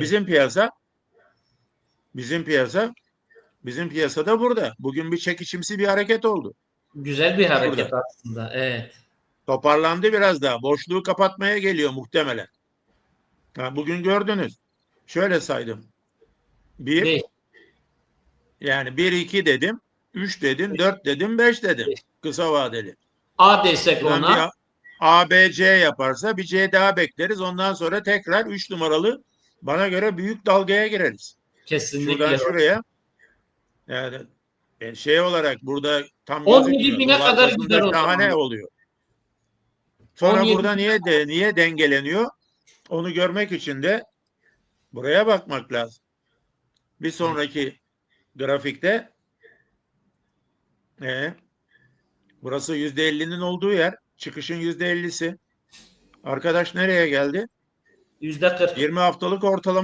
Bizim piyasa bizim piyasa bizim piyasada burada. Bugün bir çekişimsi bir hareket oldu. Güzel bir hareket Burada. aslında. Evet. Toparlandı biraz daha. Boşluğu kapatmaya geliyor muhtemelen. Ha, bugün gördünüz. Şöyle saydım. Bir, Beş. yani bir iki dedim. Üç dedim. Dört dedim. Beş dedim. Kısa vadeli. A desek ona. A, B, C yaparsa bir C daha bekleriz. Ondan sonra tekrar üç numaralı bana göre büyük dalgaya gireriz. Kesinlikle. Şuradan şuraya. Yani e, şey olarak burada tam 17 gözükmüyor. bine kadar gider o zaman. oluyor. Sonra 17 burada niye de niye dengeleniyor? Onu görmek için de buraya bakmak lazım. Bir sonraki grafikte e, burası yüzde elli'nin olduğu yer. Çıkışın yüzde elli'si. Arkadaş nereye geldi? Yüzde 40. 20 haftalık ortalama